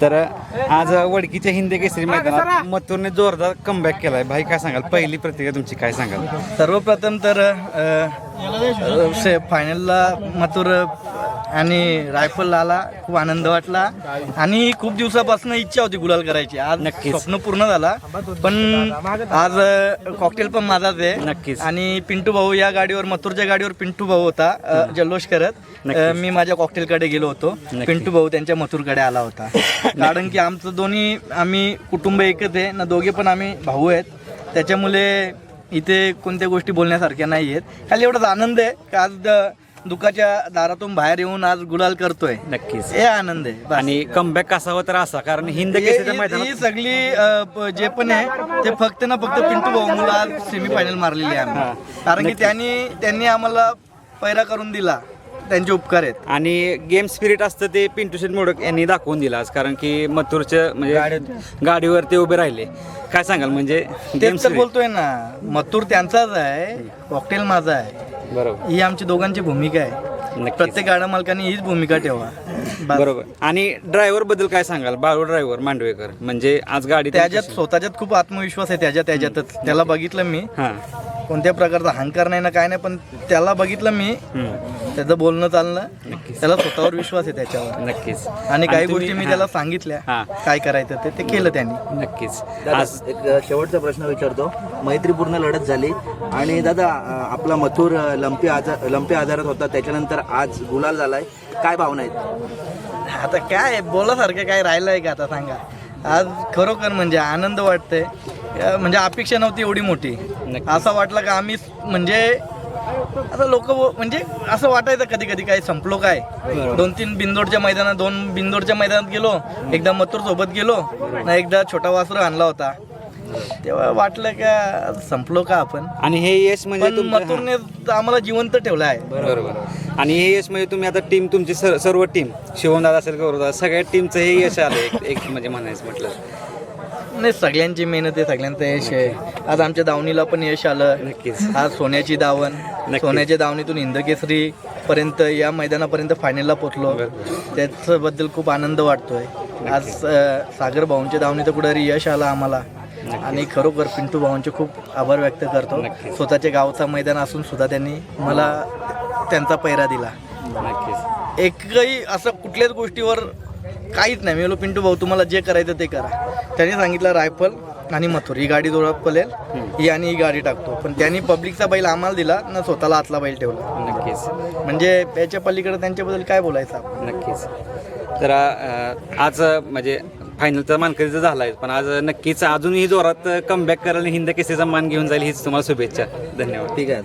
तर आज वडकीच्या हिंदी केसरी मैदानात मथुरने जोरदार कमबॅक केलाय. भाई काय सांगाल? पहिली प्रतिक्रिया तुमची काय सांगाल? सर्वप्रथम तर फायनलला मथुर आणि रायफल आला खूप आनंद वाटला. आणि खूप दिवसापासून इच्छा होती गुलाल करायची. आज नक्कीच. स्वप्न पूर्ण झाला. पण आज कॉकटेल पण माझाच आहे. नक्कीच. आणि पिंटू भाऊ या गाडीवर मथुरच्या गाडीवर पिंटू भाऊ होता जल्लोष करत. मी माझ्या कॉकटेलकडे गेलो होतो. नक्की. पिंटू भाऊ त्यांच्या मथुरकडे आला होता. कारण की आमचं दोन्ही आम्ही कुटुंब एकच आहे. ना दोघे पण आम्ही भाऊ आहेत. त्याच्यामुळे इथे कोणत्या गोष्टी बोलण्यासारख्या नाही आहेत खाली एवढाच आनंद आहे. की आज दुःखाच्या दारातून बाहेर येऊन आज गुलाल करतोय. नक्कीच. हे आनंद आहे बस. आणि कमबॅक कसावा तर असा? कारण हिंद हे- केसरीच्या मैदानात सगळी अ, प- जे पण आहे ते फक्त ना फक्त पिंटू भाऊ मुलं आज सेमीफायनल मारलेली आहे. आम्ही. कारण की त्यांनी त्यांनी आम्हाला पैरा करून दिला. त्यांचे उपकार आहेत. आणि गेम स्पिरिट असतं ते पिंटू शेट मोडक यांनी दाखवून दिलं आज कारण की मथुरच्या म्हणजे गाडीवर. ते उभे राहिले. काय सांगाल म्हणजे तेच तर. बोलतोय ना मथुर त्यांचाच आहे कॉकटेल माझा आहे. बरोबर. ही आमची दोघांची भूमिका आहे. प्रत्येक गाड्या मालकाने हीच भूमिका ठेवा. बरोबर. आणि ड्रायव्हरबद्दल काय सांगाल? बाळू ड्रायव्हर मांडवेकर. म्हणजे आज गाडी त्याच्यात स्वतःच्यात खूप आत्मविश्वास आहे त्याच्या त्याच्यातच. त्याला बघितलं मी. हा. कोणत्या प्रकारचा अहंकार नाही ना काय नाही पण त्याला बघितलं मी. त्याचं बोलणं चालणं त्याला स्वतःवर विश्वास आहे त्याच्यावर. नक्कीच. आणि काही गोष्टी मी त्याला सांगितल्या हा. काय करायचं ते ते केलं त्यांनी. नक्कीच. आज एक शेवटचा प्रश्न विचारतो. मैत्रीपूर्ण लढत झाली. आणि दादा आपला मथुर लंपी आजार लंपी आजारात होता. त्याच्यानंतर आज गुलाल झालाय. काय भावना आहेत? आता काय बोलासारखं काय राहिलंय का आता सांगा. आज खरोखर म्हणजे आनंद वाटतंय. म्हणजे अपेक्षा नव्हती एवढी मोठी. असं वाटलं का आम्ही म्हणजे आता लोक म्हणजे असं वाटायचं कधी कधी काय संपलो काय? दोन तीन बिंदोडच्या मैदानात दोन बिंदोडच्या मैदानात गेलो. एकदा मथुर सोबत गेलो. ना एकदा छोटा वासरू आणला होता. तेव्हा वाटलं का संपलो का आपण? आणि हे यश म्हणजे मथुरने आम्हाला जिवंत ठेवलं आहे. बरोबर आणि हे यश म्हणजे तुम्ही आता टीम तुमची सर- सर्व टीम शिवमदादा असेल सगळ्या टीमचं हे यश आलं एक- एक म्हणजे म्हणायचं म्हटलं. नाही सगळ्यांची मेहनत आहे सगळ्यांचं यश आहे. आज आमच्या दावणीला पण यश आलं. नक्कीच. आज सोन्याची दावण. सोन्याच्या दावणीतून हिंदकेसरी पर्यंत या मैदानापर्यंत फायनलला पोचलो त्याच्याबद्दल खूप आनंद वाटतोय. आज अं, सागर भाऊंच्या दावणीचं कुठेतरी यश आलं आम्हाला. आणि खरोखर पिंटू भाऊंचे खूप आभार व्यक्त करतो. नक्कीच. स्वतःच्या गावचा मैदान असून सुद्धा त्यांनी मला त्यांचा पैरा दिला. नक्कीच. एकही असं कुठल्याच गोष्टीवर काहीच नाही. मी बोलो पिंटू भाऊ तुम्हाला जे करायचं ते करा. त्यांनी सांगितलं रायफल आणि मथुर. ही गाडी जोरात पलेल ही आणि ही गाडी टाकतो. पण त्यांनी पब्लिकचा बैल आम्हाला दिला ना स्वतःला आतला बैल ठेवला. नक्कीच. म्हणजे याच्या पलीकडे त्यांच्याबद्दल काय बोलायचं आपण? नक्कीच. तर अं, आज म्हणजे फायनल तर मानकरीचा झाला आहे पण आज नक्कीच अजूनही जोरात कमबॅक करायला हिंद केसेचा मान घेऊन जाईल हीच तुम्हाला शुभेच्छा. धन्यवाद. ठीक आहे.